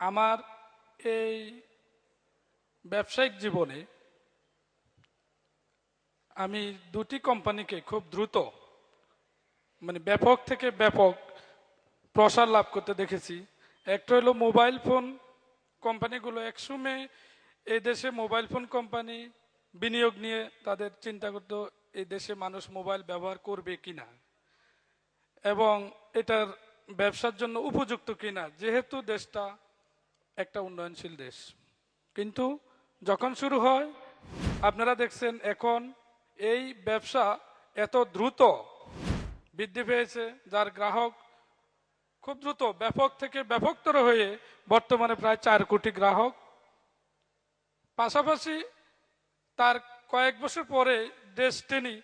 আমার এই ব্যবসায়িক জীবনে আমি দুটি কোম্পানিকে খুব দ্রুত মানে ব্যাপক থেকে ব্যাপক প্রসার লাভ করতে দেখেছি। একটা হলো মোবাইল ফোন কোম্পানিগুলো একসময় এই দেশে মোবাইল ফোন কোম্পানি বিনিয়োগ নিয়ে তাদের চিন্তা করতো, এই দেশে মানুষ মোবাইল ব্যবহার করবে কিনা এবং এটার ব্যবসার জন্য উপযুক্ত কিনা, যেহেতু দেশটা একটা উন্নয়নশীল দেশ। কিন্তু যখন শুরু হয়, আপনারা দেখছেন এখন এই ব্যবসা এত দ্রুত বৃদ্ধি পেয়েছে, যার গ্রাহক খুব দ্রুত, ব্যাপক থেকে ব্যাপকতর হয়ে বর্তমানে প্রায় চার কোটি গ্রাহক। পাশাপাশি তার কয়েক বছর পরে ডেস্টিনি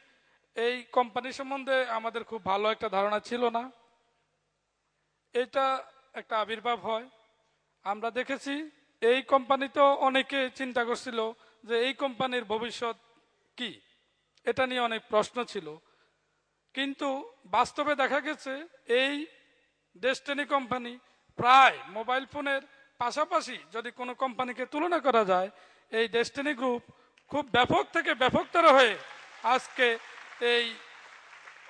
এই কোম্পানি সম্বন্ধে আমাদের খুব ভালো একটা ধারণা ছিল না। এটা একটা আবির্ভাব হয়। আমরা দেখেছি এই কোম্পানি তো অনেকে চিন্তা করছিল যে এই কোম্পানির ভবিষ্যৎ কি? এটা নিয়ে অনেক প্রশ্ন ছিল। কিন্তু বাস্তবে দেখা গেছে এই ডেস্টিনি কোম্পানি প্রায় মোবাইল ফোনের পাশাপাশি যদি কোনো কোম্পানিকে তুলনা করা যায়, এই ডেস্টিনি গ্রুপ খুব ব্যাপক থেকে ব্যাপকতর হয়ে আজকে এই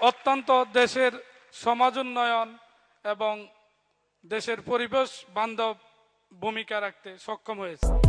অত্যন্ত দেশের সমাজ উন্নয়ন এবং দেশের পরিবেশ বান্ধব ভূমিকা রাখতে সক্ষম হয়েছে।